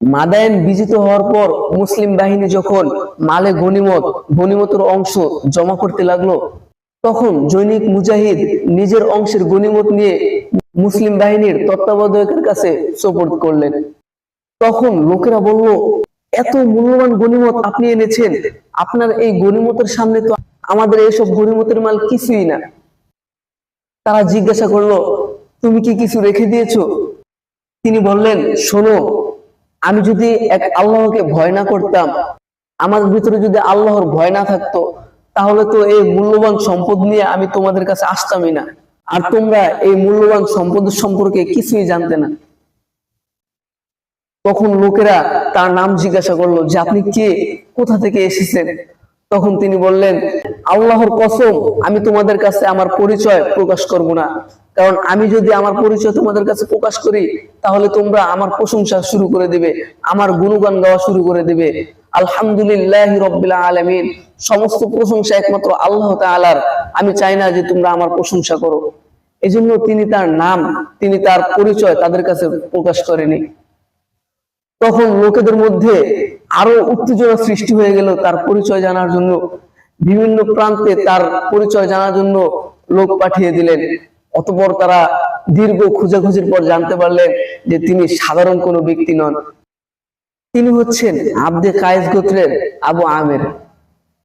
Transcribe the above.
মাদায়েন বিজিত হওয়ার পর মুসলিম বাহিনী যখন মালে গনিমত গনিমতের অংশ জমা করতে লাগল, তখন জৈনিক মুজাহিদ নিজের অংশের গনিমত নিয়ে মুসলিম বাহিনীর তত্ত্বাবধায়কের কাছে সোপর্দ করলেন। তখন লোকেরা বলল, এত মূল্যবান গনিমত আপনি এনেছেন, আপনার এই গনিমতের সামনে তো আমাদের এইসব গনিমতের মাল কিছুই না। তারা জিজ্ঞাসা করল, তুমি কি কিছু রেখে দিয়েছ? তিনি বললেন, শোনো আমি যদি এক আল্লাহকে ভয় না করতাম, আমার ভিতরে যদি আল্লাহর ভয় না থাকতো, তাহলে তো এই মূল্যবান সম্পদ নিয়ে আমি তোমাদের কাছে আসতামই না। আর তোমরা এই মূল্যবান সম্পদ সম্পর্কে কিছুই জানতে না। তখন লোকেরা তার নাম জিজ্ঞাসা করল, যে আপনি কে? কোথা থেকে এসেছেন? তখন তিনি বললেন, আল্লাহর কসম, আমি তোমাদের কাছে আমার পরিচয় প্রকাশ করব না। কারণ আমি যদি আমার পরিচয় তোমাদের কাছে প্রকাশ করি, তাহলে তোমরা আমার প্রশংসা শুরু করে দিবে, আমার গুণগান গাওয়া শুরু করে দিবে। আলহামদুলিল্লাহ রব্বিল আলামিন। সমস্ত প্রশংসা একমাত্র আল্লাহ তাআলার। আমি চাই না যে তোমরা আমার প্রশংসা করো। এজন্য তিনি তার নাম, তিনি তার পরিচয় তাদের কাছে প্রকাশ করেনি। তখন লোকেদের মধ্যে আরও উত্তেজনা সৃষ্টি হয়ে গেল তার পরিচয় জানার জন্য। বিভিন্ন প্রান্তে তার পরিচয় জানার জন্য লোক পাঠিয়ে দিলেন। অতপর তারা দীর্ঘ খোঁজাখুঁজির পর জানতে পারলেন যে তিনি সাধারণ কোনো ব্যক্তি নন। তিনি হচ্ছেন আব্দে কায়েস গোত্রের আবু আমের।